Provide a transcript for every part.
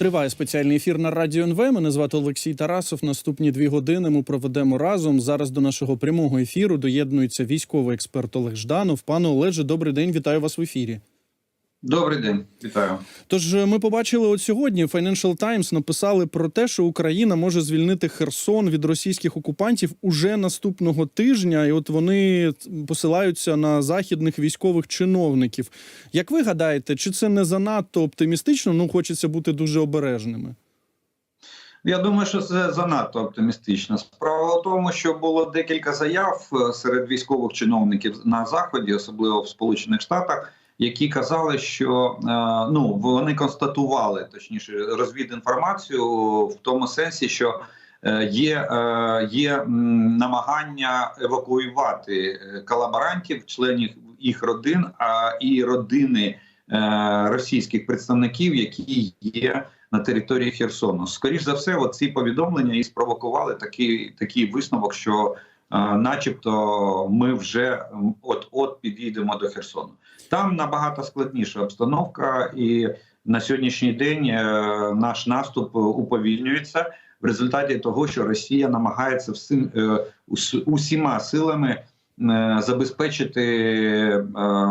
Триває спеціальний ефір на радіо НВ. Мене звати Олексій Тарасов. Наступні дві години ми проведемо разом. Зараз до нашого прямого ефіру доєднується військовий експерт Олег Жданов. Пане Олеже, добрий день. Вітаю вас в ефірі. Добрий день, вітаю. Тож е, ми побачили от сьогодні. Financial Times написали про те, що Україна може звільнити Херсон від російських окупантів уже наступного тижня, і от вони посилаються на західних військових чиновників. Як ви гадаєте, чи це не занадто оптимістично? Ну хочеться бути дуже обережними. Я думаю, що це занадто оптимістично. Справа в тому, що було декілька заяв е, серед військових чиновників на заході, особливо в Сполучених Штатах, які казали, що е, ну вони констатували точніше розвідінформацію в тому сенсі, що е, є, е, є намагання евакуювати колаборантів, членів їх родин, а і родини російських представників, які є на території Херсону. Скоріш за все, от ці повідомлення і спровокували такий, такий висновок, що, начебто, ми вже от от підійдемо до Херсону. Там набагато складніша обстановка, і на сьогоднішній день е, наш наступ уповільнюється в результаті того, що Росія намагається всім е, усіма силами е, забезпечити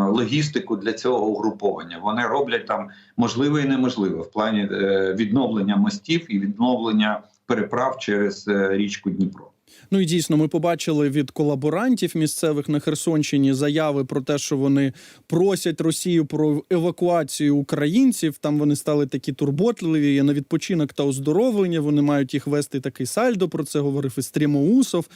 логістику для цього угруповання. Вони роблять там можливе і неможливе в плані відновлення мостів і відновлення переправ через річку Дніпро. Ну і дійсно, ми побачили від колаборантів місцевих на Херсонщині заяви про те, що вони просять Росію про евакуацію українців. Там вони стали такі турботливі на відпочинок та оздоровлення. Вони мають їх вести такий сальдо. Про це говорив і Стрімоусов.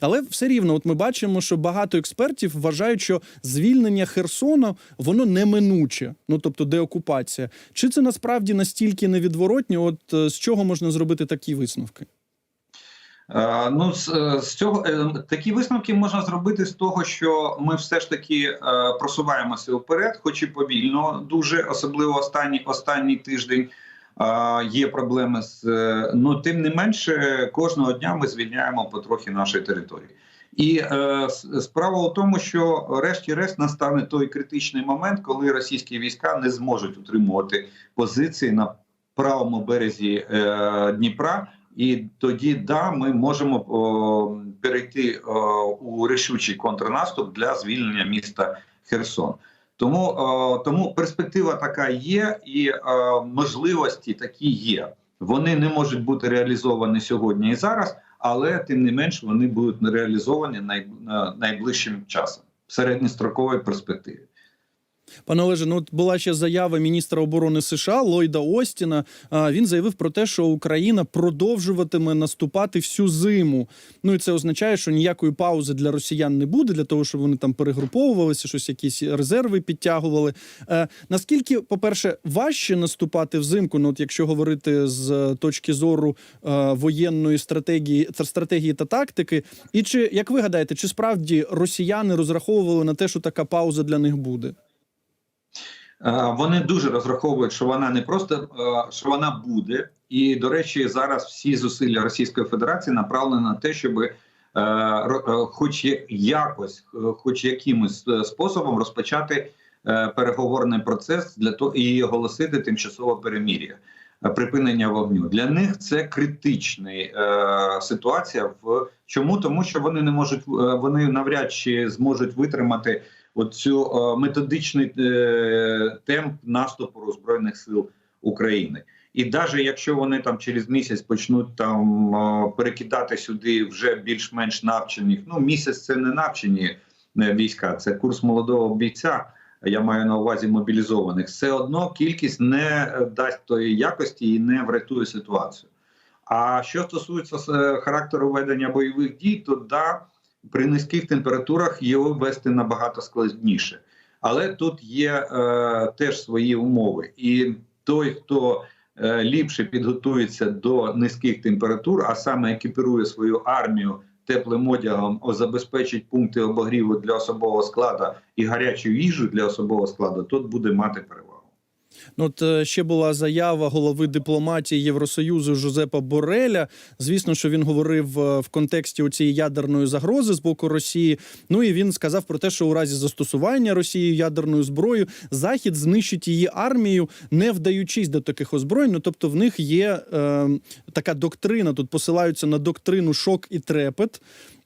Але все рівно, от ми бачимо, що багато експертів вважають, що звільнення Херсона воно неминуче, ну тобто деокупація. Чи це насправді настільки невідворотньо? От е, з чого можна зробити такі висновки? Е, Ну з, е, з цього е, такі висновки можна зробити з того, що ми все ж таки просуваємося вперед, хоч і повільно, дуже особливо останній останній тиждень. Є проблеми з ну тим не менше, кожного дня ми звільняємо потрохи нашої території. І е, справа у тому, що решті-решт настане той критичний момент, коли російські війська не зможуть утримувати позиції на правому березі е, Дніпра. І тоді да, ми можемо о, перейти о, у рішучий контрнаступ для звільнення міста Херсон. Тому, о, тому перспектива така є, і о, можливості такі є. Вони не можуть бути реалізовані сьогодні і зараз, але тим не менш вони будуть реалізовані най, найближчим часом в середньостроковій перспективі. Пане Олеже, ну от була ще заява міністра оборони США Ллойда Остіна. А, Він заявив про те, що Україна продовжуватиме наступати всю зиму. Ну і це означає, що ніякої паузи для росіян не буде, для того, щоб вони там перегруповувалися, щось якісь резерви підтягували. Е, наскільки, по-перше, важче наступати взимку? Ну, от якщо говорити з точки зору е, воєнної стратегії стратегії та тактики, і чи як ви гадаєте, чи справді росіяни розраховували на те, що така пауза для них буде? Е, Вони дуже розраховують, що вона не просто е, що вона буде, і до речі, зараз всі зусилля Російської Федерації направлені на те, щоб е, хоч якось, хоч якимось способом розпочати переговорний процес для того і оголосити тимчасове перемір'я. Припинення вогню для них це критична ситуація. В чому тому, що вони не можуть вони навряд чи зможуть витримати оцю е, методичний е, темп наступу збройних сил України. І навіть якщо вони там через місяць почнуть там е, перекидати сюди вже більш-менш навчених, ну місяць це не навчені війська, це курс молодого бійця. Я маю на увазі мобілізованих. Все одно кількість не дасть тої якості і не врятує ситуацію. А що стосується характеру ведення бойових дій, то да, при низьких температурах його вести набагато складніше. Але тут є е, теж свої умови. І той, хто е, ліпше підготується до низьких температур, а саме екіпірує свою армію теплим одягом, забезпечить пункти обогріву для особового складу і гарячу їжу для особового складу, тот буде мати перевагу. Ну, от е, ще була заява голови дипломатії Євросоюзу Жозепа Бореля. Звісно, що він говорив е, в контексті цієї ядерної загрози з боку Росії. Ну і він сказав про те, що у разі застосування Росією ядерною зброєю Захід знищить її армію, не вдаючись до таких озброєнь. Ну, тобто, в них є е, така доктрина. Тут посилаються на доктрину шок і трепет.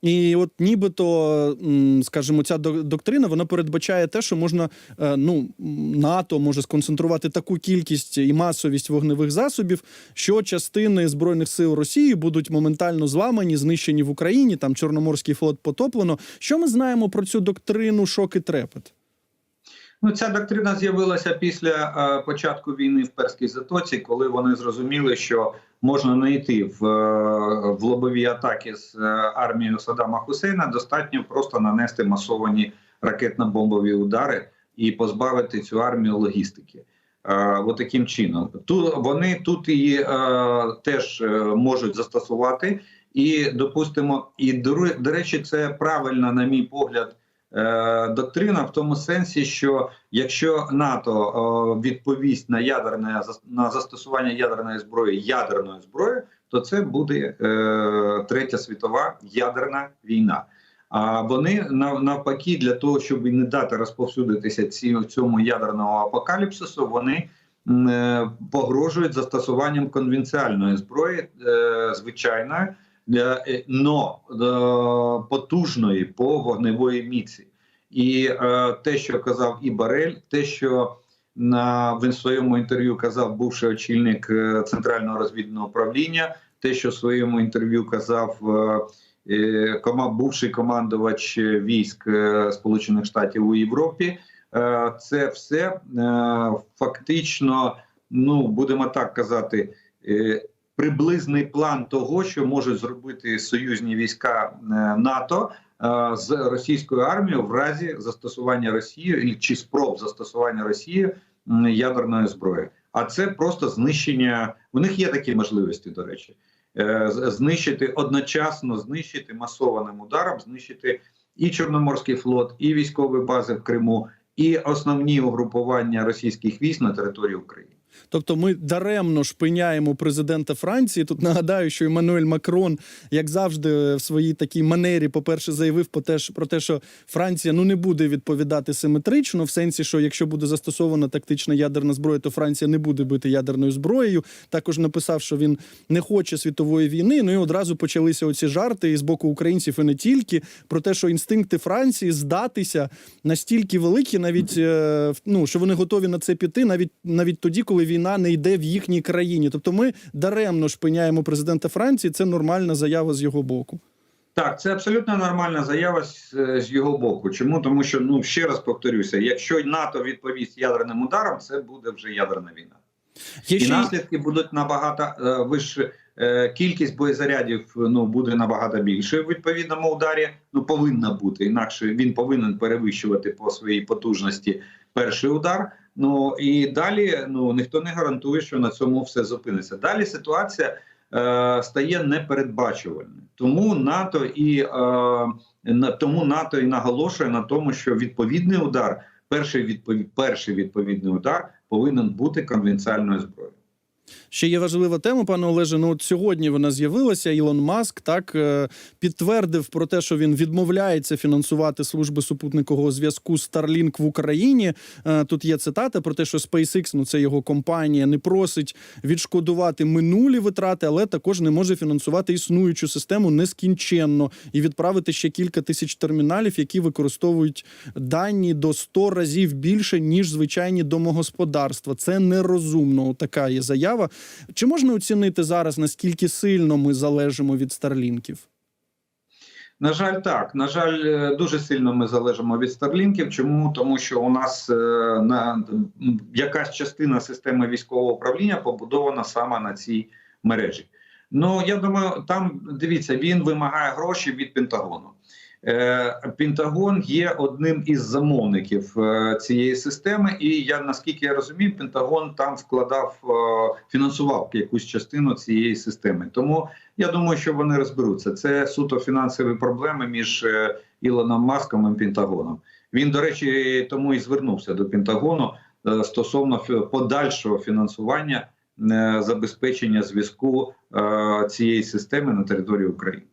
І от нібито, скажімо, ця док- доктрина вона передбачає те, що можна е, ну НАТО може сконцентрувати таку кількість і масовість вогневих засобів, що частини збройних сил Росії будуть моментально зламані, знищені в Україні. Там Чорноморський флот потоплено. Що ми знаємо про цю доктрину шок і трепет? Ну, ця доктрина з'явилася після е, початку війни в Перській затоці, коли вони зрозуміли, що можна не йти в, е, в лобові атаки з е, армією Саддама Хусейна. Достатньо просто нанести масовані ракетно-бомбові удари і позбавити цю армію логістики. Е, от таким чином, тут вони тут і е, теж можуть застосувати. І допустимо, і до, речі, це правильна, на мій погляд, доктрина в тому сенсі, що якщо НАТО е, відповість на ядерне на застосування ядерної зброї ядерною зброєю, то це буде е, третя світова ядерна війна. А вони навпаки, для того, щоб не дати розповсюдитися ці, цьому ядерному апокаліпсису, вони е, погрожують застосуванням конвенціальної зброї, е, звичайної, е, е, но е, потужної по вогневої міці. І е, те, що казав і Барель, те, що на в своєму інтерв'ю казав бувший очільник е, центрального розвідного управління, те, що в своєму інтерв'ю казав е, е, бувший командувач військ е, Сполучених Штатів у Європі, е, це все е, фактично, ну будемо так казати. Приблизний план того, що можуть зробити союзні війська е, НАТО е, з російською армією в разі застосування Росії чи спроб застосування Росії ядерної зброї. А це просто знищення. У них є такі можливості, до речі, Е, знищити одночасно, знищити масованим ударом, знищити і Чорноморський флот, і військові бази в Криму, і основні угрупування російських військ на території України. Тобто ми даремно шпиняємо президента Франції. Тут нагадаю, що Еммануель Макрон, як завжди, в своїй такій манері, по-перше, заявив про те, що- Франція ну не буде відповідати симетрично, в сенсі, що якщо буде застосована тактична ядерна зброя, то Франція не буде бити ядерною зброєю. Також написав, що він не хоче світової війни. Ну і одразу почалися оці жарти і з боку українців, і не тільки про те, що інстинкти Франції здатися настільки великі, навіть е, ну що вони готові на це піти, навіть навіть тоді, коли війна не йде в їхній країні. Тобто, ми даремно шпиняємо президента Франції. Це нормальна заява з його боку. Так, це абсолютно нормальна заява з, з його боку. Чому? Тому що ну ще раз повторюся: якщо НАТО відповість ядерним ударом, це буде вже ядерна війна. Є І ще наслідки будуть набагато е, вище. е, Кількість боєзарядів ну буде набагато більше в відповідному ударі. Ну повинна бути інакше він повинен перевищувати по своїй потужності перший удар. Ну і далі ну ніхто не гарантує, що на цьому все зупиниться. Далі ситуація е, стає непередбачувальною. Тому НАТО і е, тому НАТО і наголошує на тому, що відповідний удар, перший відповідь, перший відповідний удар повинен бути конвенціальною зброєю. Ще є важлива тема, пане Олеже. Ну от сьогодні вона з'явилася. Ілон Маск так е, підтвердив про те, що він відмовляється фінансувати служби супутникового зв'язку Starlink в Україні. Е, Тут є цитата про те, що SpaceX, ну це його компанія, не просить відшкодувати минулі витрати, але також не може фінансувати існуючу систему нескінченно і відправити ще кілька тисяч терміналів, які використовують дані до 100 разів більше ніж звичайні домогосподарства. Це нерозумно. Така є заява. Чи можна оцінити зараз наскільки сильно ми залежимо від старлінків? На жаль, так. На жаль, е, дуже сильно ми залежимо від старлінків. Чому? Тому що у нас е, на якась частина системи військового управління побудована саме на цій мережі. Ну я думаю, там дивіться, він вимагає гроші від Пентагону. Е, Пентагон є одним із замовників е, цієї системи, і я наскільки я розумію, Пентагон там вкладав е, фінансував якусь частину цієї системи. Тому я думаю, що вони розберуться. Це суто фінансові проблеми між Ілоном Маском і Пентагоном. Він, до речі, тому і звернувся до Пентагону стосовно подальшого фінансування забезпечення зв'язку цієї системи на території України.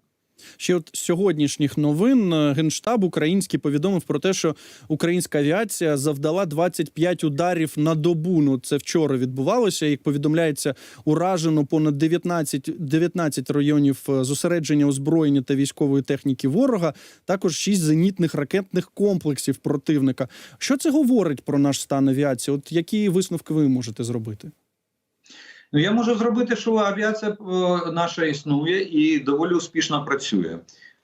Ще от сьогоднішніх новин е, Генштаб український повідомив про те, що українська авіація завдала 25 ударів на добу. Ну це вчора відбувалося. Як повідомляється, уражено понад 19, 19 районів е, зосередження озброєння та військової техніки ворога. Також 6 зенітних ракетних комплексів противника. Що це говорить про наш стан авіації? От які висновки ви можете зробити? Ну, я можу зробити, що авіація е, наша існує і доволі успішно працює.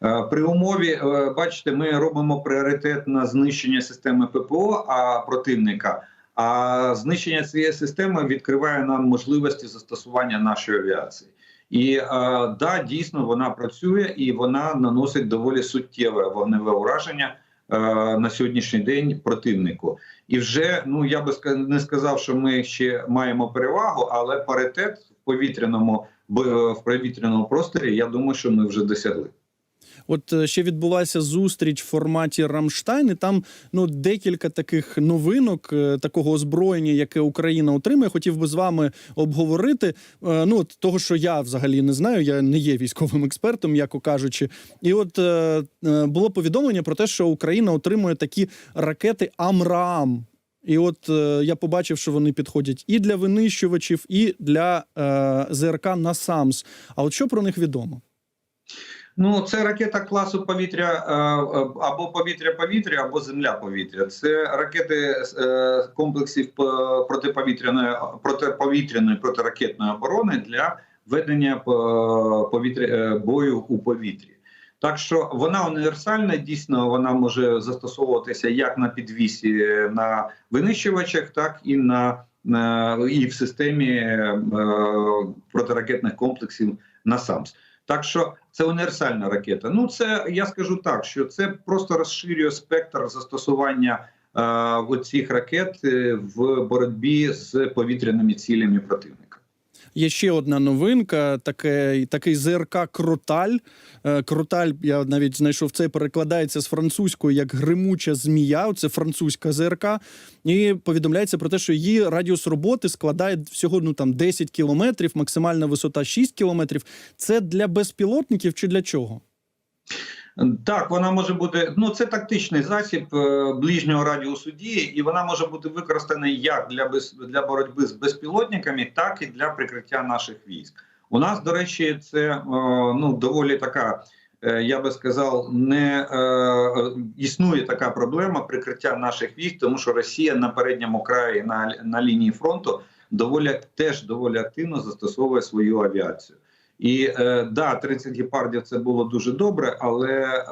Е, При умові, е, бачите, ми робимо пріоритет на знищення системи ППО а противника. А знищення цієї системи відкриває нам можливості застосування нашої авіації. І е, да, дійсно вона працює і вона наносить доволі суттєве вогневе ураження на сьогоднішній день противнику. І вже ну я би не сказав, що ми ще маємо перевагу, але паритет в повітряному в повітряному просторі. Я думаю, що ми вже досягли. От е, ще відбулася зустріч в форматі Рамштайн, і там ну декілька таких новинок е, такого озброєння, яке Україна отримує. Хотів би з вами обговорити. Е, Ну от того, що я взагалі не знаю, я не є військовим експертом, м'яко кажучи. І от було повідомлення про те, що Україна отримує такі ракети Амраам. І от е, я побачив, що вони підходять і для винищувачів, і для е, ЗРК «Насамс». А от що про них відомо? Ну, це ракета класу повітря е, е, або повітря-повітря, або земля-повітря. Це ракети е, комплексів по- протиповітряної протиповітряної протиракетної оборони для ведення повітря бою у повітрі. Так що вона універсальна, дійсно вона може застосовуватися як на підвісі на винищувачах, так і на, на і в системі протиракетних комплексів НАСАМС. Так що це універсальна ракета. Ну це я скажу так, що це просто розширює спектр застосування е, цих ракет е, в боротьбі з повітряними цілями противника. Є ще одна новинка: таке, такий ЗРК Кроталь. Е, Кроталь, я навіть знайшов це, перекладається з французької як гримуча змія. Це французька ЗРК. І повідомляється про те, що її радіус роботи складає всього ну там 10 кілометрів, максимальна висота 6 кілометрів. Це для безпілотників чи для чого? Так, вона може бути. Ну це тактичний засіб е, ближнього радіусу дії, і вона може бути використана як для без для боротьби з безпілотниками, так і для прикриття наших військ. У нас, до речі, це е, ну доволі така. е, Я би сказав, не існує така проблема прикриття наших військ, тому що Росія на передньому краї на, на лінії фронту доволі теж доволі активно застосовує свою авіацію. І е, да, 30 гепардів це було дуже добре, але е,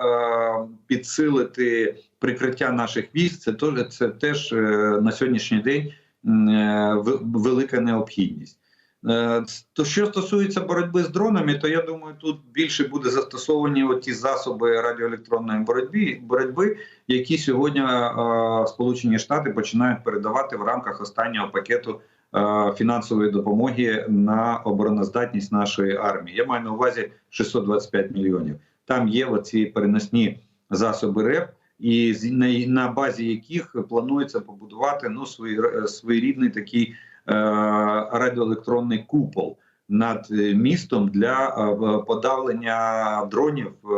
підсилити прикриття наших військ це теж це теж е, на сьогоднішній день е, велика необхідність. Е, то що стосується боротьби з дронами, то я думаю, тут більше буде застосовані ті засоби радіоелектронної боротьби, боротьби, які сьогодні е, Сполучені Штати починають передавати в рамках останнього пакету фінансової допомоги на обороноздатність нашої армії. Я маю на увазі 625 мільйонів. Там є оці переносні засоби РЕП, і на, базі яких планується побудувати ну свої е, своєрідний такий е, радіоелектронний купол над е, містом для е, подавлення дронів е,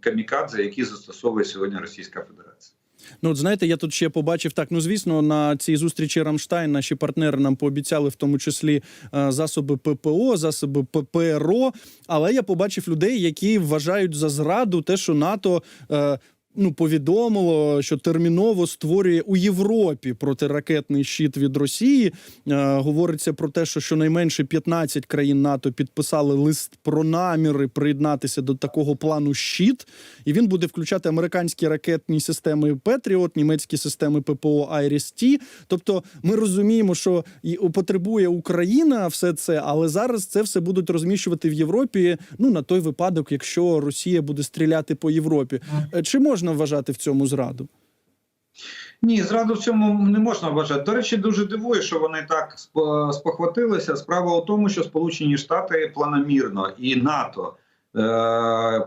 камікадзе, які застосовує сьогодні Російська Федерація. Ну, от знаєте, я тут ще побачив так. Ну, звісно, на цій зустрічі Рамштайн наші партнери нам пообіцяли, в тому числі е, засоби ППО, засоби ППРО. Але я побачив людей, які вважають за зраду те, що НАТО. Ну, повідомило, що терміново створює у Європі протиракетний щит від Росії. Е, говориться про те, що щонайменше 15 країн НАТО підписали лист про наміри приєднатися до такого плану щит, і він буде включати американські ракетні системи Петріот, німецькі системи ППО Айріс-Ті. Тобто, ми розуміємо, що і потребує Україна все це, але зараз це все будуть розміщувати в Європі. Ну на той випадок, якщо Росія буде стріляти по Європі. Е, Чи можна вважати в цьому зраду? Ні, зраду в цьому не можна вважати. До речі, дуже дивує, що вони так спохватилися. Справа у тому, що Сполучені Штати планомірно і НАТО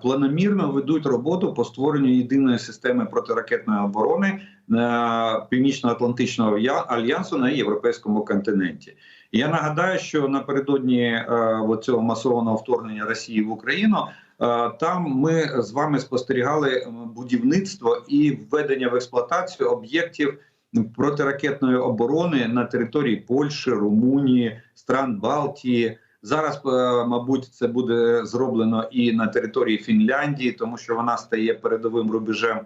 планомірно ведуть роботу по створенню єдиної системи протиракетної оборони е, Північно-Атлантичного альянсу на європейському континенті. Я нагадаю, що напередодні е, цього масованого вторгнення Росії в Україну е, там ми з вами спостерігали будівництво і введення в експлуатацію об'єктів протиракетної оборони на території Польщі, Румунії, стран Балтії. Зараз, е, мабуть, це буде зроблено і на території Фінляндії, тому що вона стає передовим рубежем е,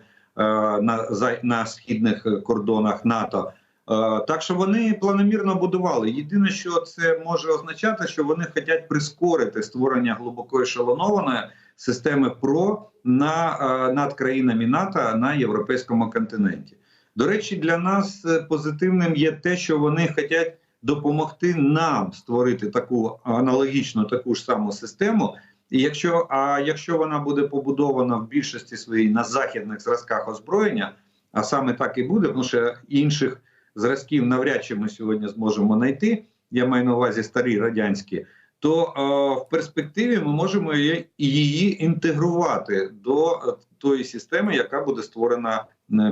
на, на східних кордонах НАТО. Е, Так що вони планомірно будували. Єдине, що це може означати, що вони хочуть прискорити створення глибоко ешелонованої системи ПРО на е, над країнами НАТО на європейському континенті. До речі, для нас е, позитивним є те, що вони хочуть допомогти нам створити таку аналогічну таку ж саму систему. І якщо а якщо вона буде побудована в більшості своїй на західних зразках озброєння, а саме так і буде, тому що інших зразків навряд чи ми сьогодні зможемо знайти. Я маю на увазі старі радянські, то е, в перспективі ми можемо її, інтегрувати до е, тої системи, яка буде створена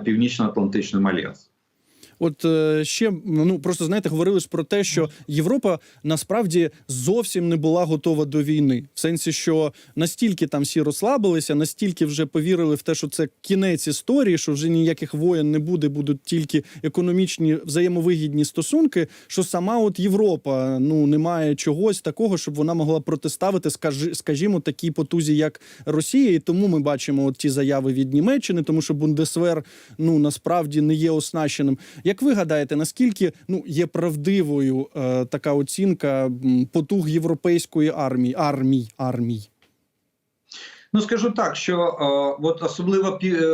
Північно-Атлантичним альянсом. От е, ще ну просто знаєте, говорили ж про те, що Європа насправді зовсім не була готова до війни, в сенсі, що настільки там всі розслабилися, настільки вже повірили в те, що це кінець історії, що вже ніяких воєн не буде, будуть тільки економічні взаємовигідні стосунки. Що сама от Європа ну не має чогось такого, щоб вона могла протиставити, скажі, скажімо, такій потузі, як Росія. І тому ми бачимо от ті заяви від Німеччини, тому що Бундесвер ну насправді не є оснащеним. Як ви гадаєте, наскільки ну є правдивою е, така оцінка потуг європейської армії армій армій? Ну скажу так, що е, от особливо е,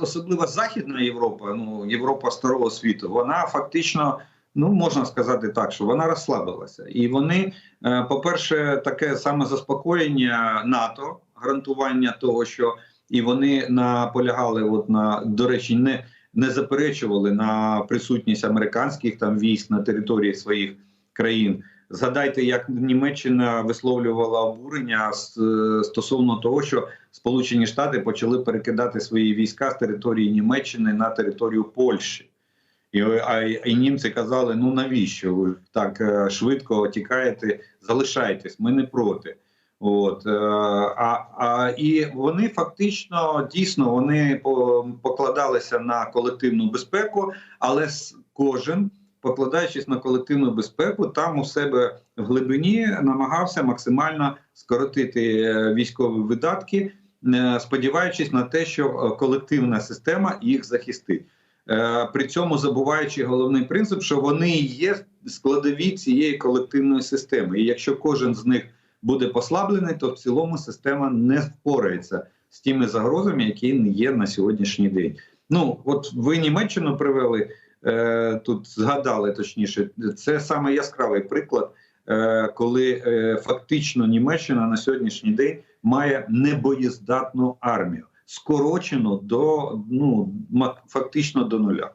особливо Західна Європа, ну Європа старого світу, вона фактично. Ну, можна сказати так, що вона розслабилася, і вони, е, по-перше, таке саме заспокоєння НАТО, гарантування того, що і вони наполягали, от на до речі, не не заперечували на присутність американських там військ на території своїх країн. Згадайте, як Німеччина висловлювала обурення е, стосовно того, що Сполучені Штати почали перекидати свої війська з території Німеччини на територію Польщі. І, а, і німці казали: ну навіщо ви так е, швидко тікаєте, залишайтесь, ми не проти. От, е, а, а, і вони фактично дійсно вони покладалися на колективну безпеку, але кожен, покладаючись на колективну безпеку, там у себе в глибині намагався максимально скоротити е, військові видатки, е, сподіваючись на те, що колективна система їх захистить. При цьому забуваючи головний принцип, що вони є складові цієї колективної системи. І якщо кожен з них буде послаблений, то в цілому система не впорається з тими загрозами, які є на сьогоднішній день. Ну от ви Німеччину привели е, тут, згадали точніше, це саме яскравий приклад, е, коли е, фактично Німеччина на сьогоднішній день має небоєздатну армію, скорочену до ну фактично до нуля.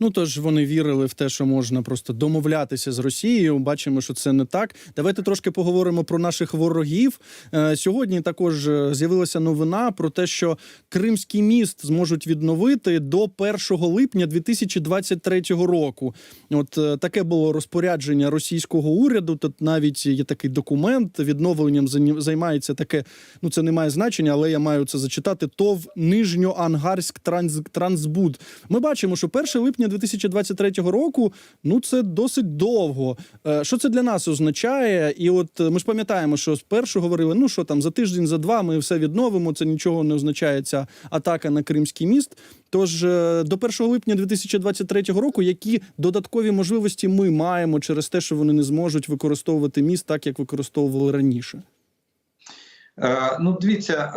Ну тож вони вірили в те, що можна просто домовлятися з Росією. Бачимо, що це не так. Давайте трошки поговоримо про наших ворогів. Е, Сьогодні також е, з'явилася новина про те, що Кримський міст зможуть відновити до 1 липня 2023 року. От е, таке було розпорядження російського уряду. Тут навіть є такий документ. Відновленням займається таке. Ну це не має значення, але я маю це зачитати. ТОВ Нижньоангарськ Транс, Трансбуд. Ми бачимо, що 1 липня 2023 року ну це досить довго. Е, Що це для нас означає? І от е, ми ж пам'ятаємо, що спершу говорили: ну що там за тиждень, за два ми все відновимо. Це нічого не означає ця атака на Кримський міст. Тож е, до 1 липня 2023 року, які додаткові можливості ми маємо через те, що вони не зможуть використовувати міст так, як використовували раніше. Ну, дивіться,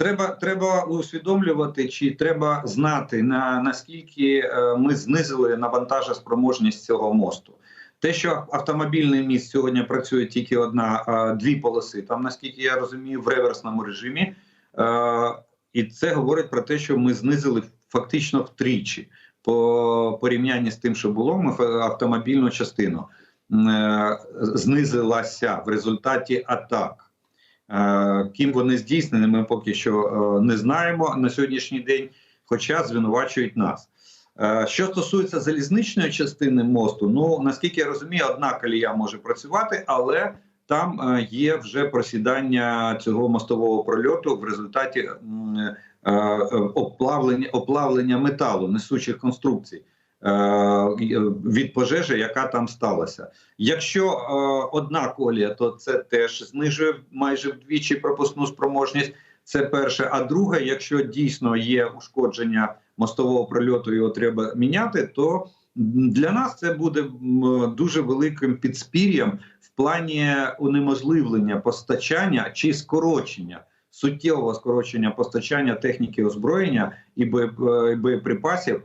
треба, треба усвідомлювати, чи треба знати на наскільки е, ми знизили навантажоспроможність цього мосту. Те, що автомобільний міст сьогодні працює тільки одна, дві полоси, там, наскільки я розумію, в реверсному режимі, е, і це говорить про те, що ми знизили фактично втричі по порівнянні з тим, що було, ми автомобільну частину е, знизилася в результаті атак. Е, Ким вони здійснені, ми поки що е, не знаємо на сьогоднішній день, хоча звинувачують нас. Е, Що стосується залізничної частини мосту, ну наскільки я розумію, одна колія може працювати, але там є вже просідання цього мостового прольоту в результаті оплавлення, оплавлення металу несучих конструкцій від пожежі, яка там сталася. Якщо е, одна колія, то це теж знижує майже вдвічі пропускну спроможність. Це перше. А друге, якщо дійсно є ушкодження мостового прольоту, його треба міняти, то для нас це буде дуже великим підспір'ям в плані унеможливлення постачання чи скорочення суттєвого скорочення постачання техніки озброєння і боє- е, боєприпасів е,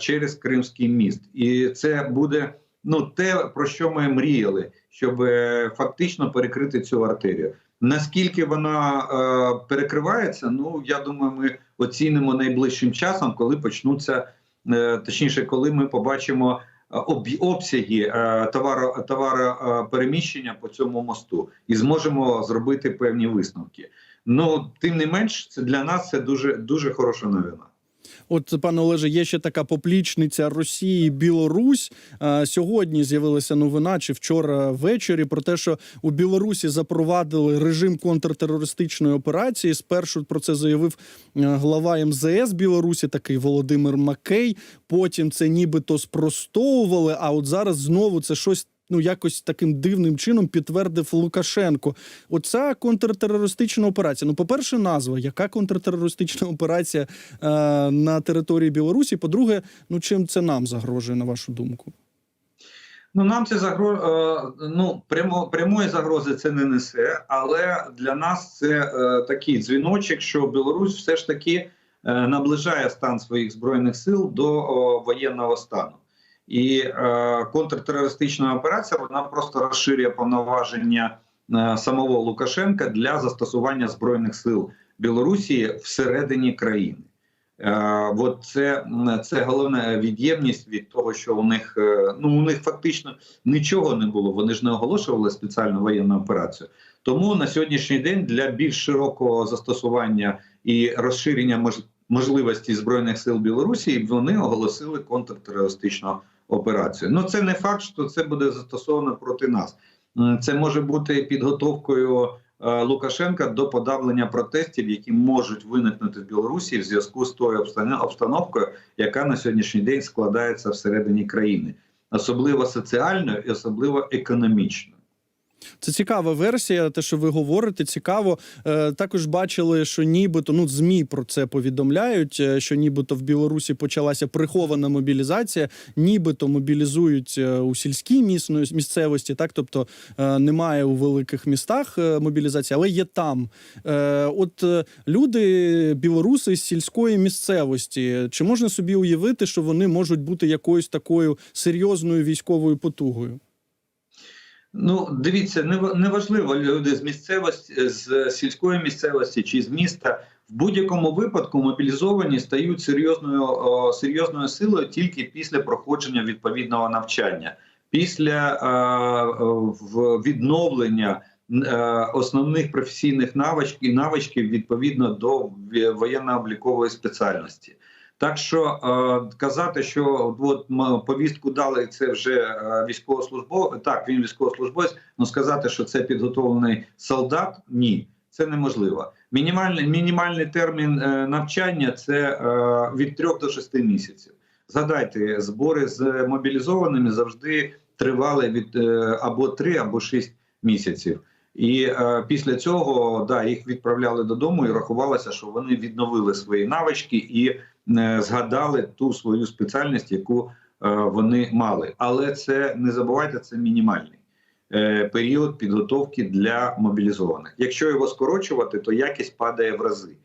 через Кримський міст, і це буде ну те про що ми мріяли, щоб е, фактично перекрити цю артерію. Наскільки вона е, перекривається, ну я думаю, ми оцінимо найближчим часом, коли почнуться, е, точніше, коли ми побачимо е, об'й- обсяги е, товаро, товаропереміщення по цьому мосту і зможемо зробити певні висновки. Ну тим не менш, це для нас це дуже дуже хороша новина. От, пане Олеже, є ще така поплічниця Росії Білорусь. Е, Сьогодні з'явилася новина чи вчора ввечері про те, що у Білорусі запровадили режим контртерористичної операції. Спершу про це заявив е, глава МЗС Білорусі, такий Володимир Макей. Потім це нібито спростовували. А от зараз знову це щось. Ну, якось таким дивним чином підтвердив Лукашенко. Оця контртерористична операція. Ну, по-перше, назва. Яка контртерористична операція е, на території Білорусі? По-друге, ну чим це нам загрожує, на вашу думку? Ну нам це загро... е, ну, прямо прямої загрози це не несе, але для нас це е, такий дзвіночок, що Білорусь все ж таки е, наближає стан своїх збройних сил до о, воєнного стану. І е, контртерористична операція вона просто розширює повноваження е, самого Лукашенка для застосування збройних сил Білорусі всередині країни. Е, от це, це головна від'ємність від того, що у них е, ну у них фактично нічого не було. Вони ж не оголошували спеціальну воєнну операцію. Тому на сьогоднішній день для більш широкого застосування і розширення мож, можливості збройних сил Білорусі вони оголосили контртерористичну операцію. Ну це не факт, що це буде застосовано проти нас. Це може бути підготовкою е, Лукашенка до подавлення протестів, які можуть виникнути в Білорусі в зв'язку з тою обстан- обстановкою, яка на сьогоднішній день складається всередині країни, особливо соціально і особливо економічно. Це цікава версія, те, що ви говорите, цікаво. Е, також бачили, що нібито ну змі про це повідомляють. е, Що нібито в Білорусі почалася прихована мобілізація, нібито мобілізують е, у сільській місцевості, так тобто немає у великих містах мобілізації, але є там. От люди, білоруси з сільської місцевості, чи можна собі уявити, що вони можуть бути якоюсь такою серйозною військовою потугою? Ну, дивіться, не неважливо люди з місцевості, з сільської місцевості чи з міста. В будь-якому випадку мобілізовані стають серйозною серйозною силою тільки після проходження відповідного навчання, після е, відновлення е, основних професійних навичків навичків відповідно до воєнно-облікової спеціальності. Так що е, казати, що от повістку дали це вже е, військовослужбовець, так він військовослужбовець, але сказати, що це підготовлений солдат, ні, це неможливо. Мінімальний мінімальний термін е, навчання це від 3 до 6 місяців. Згадайте, збори з мобілізованими завжди тривали від або 3, або 6 місяців. І е, після цього да, їх відправляли додому, і рахувалося, що вони відновили свої навички і згадали ту свою спеціальність, яку е, вони мали. Але це не забувайте, це мінімальний е, період підготовки для мобілізованих. Якщо його скорочувати, то якість падає в рази.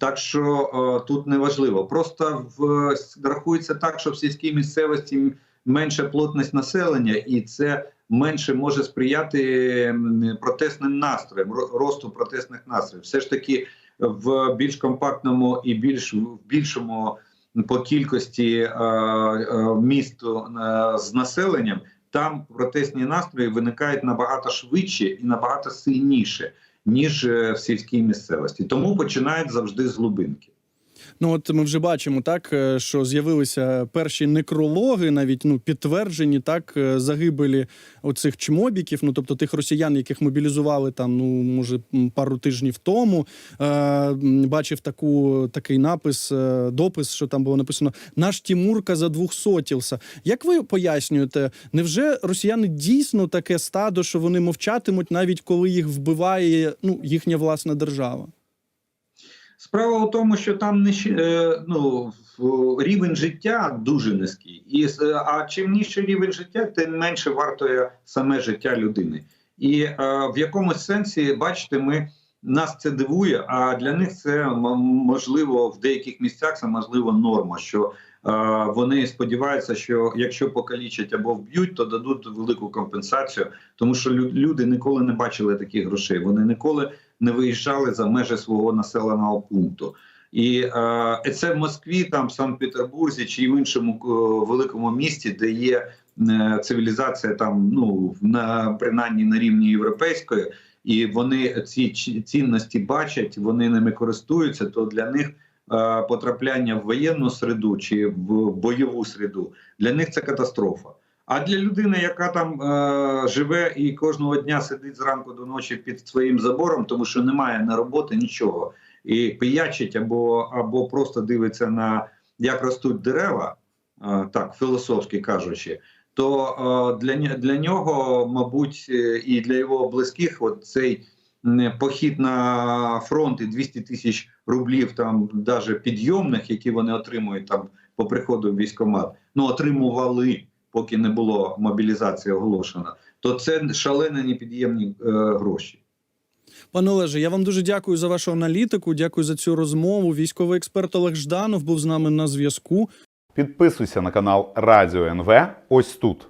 Так що е, тут не важливо. Просто в рахується так, що в сільській місцевості менша плотність населення, і це менше може сприяти протестним настроям, ро- росту протестних настроїв. Все ж таки в більш компактному і більш в більшому по кількості е, е, е, з населенням, там протестні настрої виникають набагато швидше і набагато сильніше. ніж е, в сільській місцевості. Тому починають завжди з глибинки. Ну от ми вже бачимо, так е, що з'явилися перші некрологи, навіть ну підтверджені так е, загибелі оцих чмобіків. Ну тобто тих росіян, яких мобілізували там, ну може пару тижнів тому. Е, бачив таку такий напис, е, допис, що там було написано: Наш Тімурка за двохсотівся. Як ви пояснюєте, невже росіяни дійсно таке стадо, що вони мовчатимуть, навіть коли їх вбиває ну їхня власна держава? Справа у тому, що там не щ- е, ну, рівень життя дуже низький, і с- а чим нижчий рівень життя, тим менше вартує саме життя людини. І е, в якомусь сенсі, бачите, ми нас це дивує. А для них це можливо в деяких місцях це можливо норма. Що е, вони сподіваються, що якщо покалічать або вб'ють, то дадуть велику компенсацію, тому що люди ніколи не бачили таких грошей. Вони ніколи не виїжджали за межі свого населеного пункту. І е, це в Москві, там в Санкт-Петербурзі чи в іншому е, великому місті, де є е, цивілізація, там ну на принаймні на рівні європейської, і вони ці цінності бачать, вони ними користуються. То для них е, потрапляння в воєнну середу чи в бойову середу для них це катастрофа. А для людини, яка там е, живе і кожного дня сидить зранку до ночі під своїм забором, тому що немає на роботи нічого, і пиячить або, або просто дивиться на як ростуть дерева, е, так філософськи кажучи, то е, для, для нього, мабуть, е, і для його близьких, от цей похід на фронт і 200 тисяч рублів, там навіть підйомних, які вони отримують там по приходу в військкомат, ну отримували поки не було мобілізації оголошена, то це шалені непід'ємні е, гроші. Пане Олеже, я вам дуже дякую за вашу аналітику. Дякую за цю розмову. Військовий експерт Олег Жданов був з нами на зв'язку. Підписуйся на канал Радіо НВ ось тут.